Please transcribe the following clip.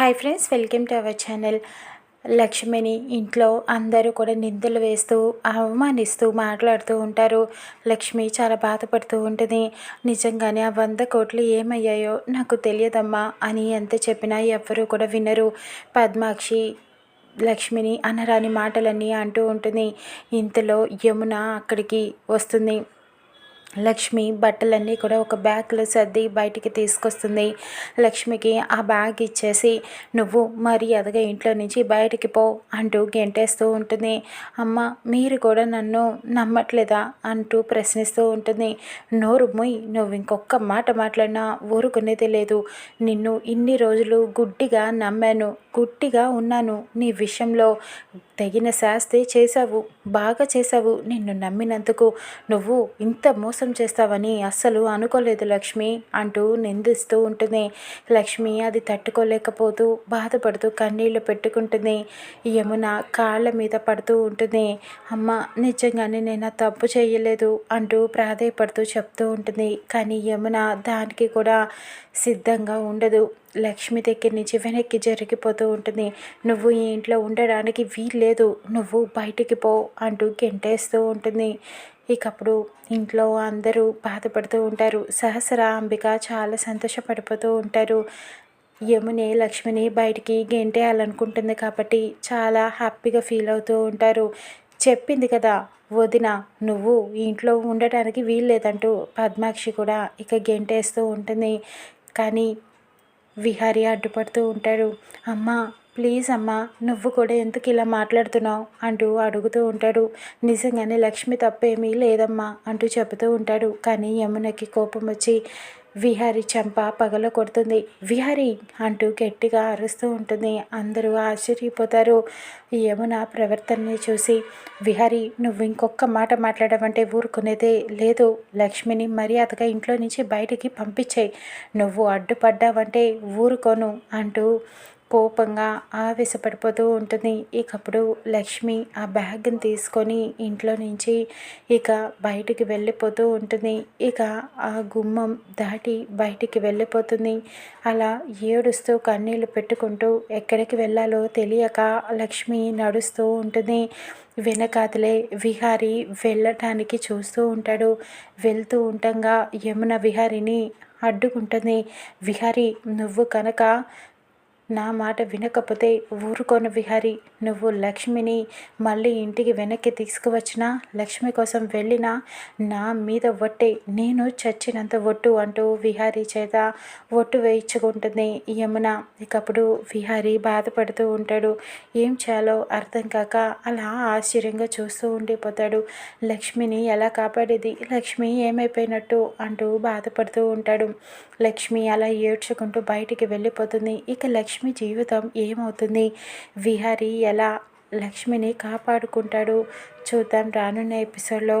Hi friends welcome to our channel లక్ష్మిని ఇంట్లో అందరూ కూడా నిందలు వేస్తూ అవమానిస్తూ మాట్లాడుతూ ఉంటారు. లక్ష్మి చాలా బాధపడుతూ ఉంటుంది. నిజంగానే ఆ వంద కోట్లు ఏమయ్యాయో నాకు తెలియదమ్మా అని ఎంత చెప్పినా ఎవ్వరూ కూడా వినరు. పద్మాక్షి లక్ష్మిని అనరాని మాటలన్నీ అంటూ ఉంటుంది. ఇంతలో యమున అక్కడికి వస్తుంది. లక్ష్మి బట్టలన్నీ కూడా ఒక బ్యాగ్లో సర్ది బయటికి తీసుకొస్తుంది. లక్ష్మికి ఆ బ్యాగ్ ఇచ్చేసి నువ్వు మర్యాదగా ఇంట్లో నుంచి బయటికి పో అంటూ గెంటేస్తూ ఉంటుంది. అమ్మ మీరు కూడా నన్ను నమ్మట్లేదా? అంటూ ప్రశ్నిస్తూ ఉంటుంది. నోరు మొయ్ నువ్వు ఇంకొక మాట మాట్లాడినా ఊరుకునేది లేదు. నిన్ను ఇన్ని రోజులు గుడ్డిగా నమ్మాను గుడ్డిగా ఉన్నాను. నీ విషయంలో తగిన శాస్తి చేశావు. బాగా చేశావు. నిన్ను నమ్మినందుకు నువ్వు ఇంత మోసం చేస్తావని అస్సలు అనుకోలేదు లక్ష్మి అంటూ నిందిస్తూ ఉంటుంది. లక్ష్మి అది తట్టుకోలేకపోతూ బాధపడుతూ కన్నీళ్ళు పెట్టుకుంటుంది. యమున కాళ్ళ మీద పడుతూ ఉంటుంది. అమ్మ నిజంగానే నేను తప్పు చేయలేదు అంటూ ప్రాధేయపడుతూ చెప్తూ ఉంటుంది. కానీ యమున దానికి కూడా సిద్ధంగా ఉండదు. లక్ష్మి దగ్గర నుంచి వెనక్కి జరిగిపోతూ ఉంటుంది. నువ్వు ఈ ఇంట్లో ఉండడానికి వీల్లేదు. నువ్వు బయటికి పో అంటూ గెంటేస్తూ ఉంటుంది. ఇకప్పుడు ఇంట్లో అందరూ బాధపడుతూ ఉంటారు. సహస్ర అంబిక చాలా సంతోషపడిపోతూ ఉంటారు. యముని లక్ష్మిని బయటికి గెంటేయాలనుకుంటుంది కాబట్టి చాలా హ్యాపీగా ఫీల్ అవుతూ ఉంటారు. చెప్పింది కదా వదిన నువ్వు ఇంట్లో ఉండటానికి వీల్లేదంటూ పద్మాక్షి కూడా ఇక గెంటేస్తూ ఉంటుంది. కానీ విహారీ అడ్డుపడుతూ ఉంటాడు. అమ్మ ప్లీజ్ అమ్మా నువ్వు కూడా ఎందుకు ఇలా మాట్లాడుతున్నావు? అంటూ అడుగుతూ ఉంటాడు. నిజంగానే లక్ష్మి తప్పేమీ లేదమ్మా అంటూ చెబుతూ ఉంటాడు. కానీ యమునకి కోపం వచ్చి విహారి చెంప పగల కొడుతుంది. విహారి అంటూ గట్టిగా అరుస్తూ ఉంటుంది. అందరూ ఆశ్చర్యపోతారు. యమున ప్రవర్తనని చూసి విహారి నువ్వు ఇంకొక మాట మాట్లాడమంటే ఊరుకునేదే లేదు. లక్ష్మిని మర్యాదగా ఇంట్లో నుంచి బయటికి పంపించేయి. నువ్వు అడ్డుపడ్డావంటే ఊరుకోను అంటూ కోపంగా ఆవేశపడిపోతూ ఉంటుంది. ఇకప్పుడు లక్ష్మి ఆ బ్యాగ్ని తీసుకొని ఇంట్లో నుంచి ఇక బయటికి వెళ్ళిపోతూ ఉంటుంది. ఇక ఆ గుమ్మం దాటి బయటికి వెళ్ళిపోతుంది. అలా ఏడుస్తూ కన్నీళ్ళు పెట్టుకుంటూ ఎక్కడికి వెళ్ళాలో తెలియక లక్ష్మి నడుస్తూ ఉంటుంది. వెనకాతలే విహారి వెళ్ళటానికి చూస్తూ ఉంటాడు. వెళ్తూ ఉండగా యమున విహారిని అడ్డుకుంటుంది. విహారి నువ్వు కనుక నా మాట వినకపోతే ఊరుకోను విహారి. నువ్వు లక్ష్మిని మళ్ళీ ఇంటికి వెనక్కి తీసుకువచ్చినా లక్ష్మి కోసం వెళ్ళినా నా మీద ఒట్టే. నేను చచ్చినంత ఒట్టు అంటూ విహారీ చేత ఒట్టు వేయించుకుంటుంది యమున. ఇకప్పుడు విహారీ బాధపడుతూ ఉంటాడు. ఏం చేయాలో అర్థం కాక అలా ఆశ్చర్యంగా చూస్తూ ఉండిపోతాడు. లక్ష్మిని ఎలా కాపాడేది? లక్ష్మి ఏమైపోయినట్టు అంటూ బాధపడుతూ ఉంటాడు. లక్ష్మి అలా ఏడ్చుకుంటూ బయటికి వెళ్ళిపోతుంది. ఇక లక్ష్మి లక్ష్మి జీవితం ఏమవుతుంది? విహారీ ఎలా లక్ష్మిని కాపాడుకుంటాడు? చూద్దాం రానున్న ఎపిసోడ్లో.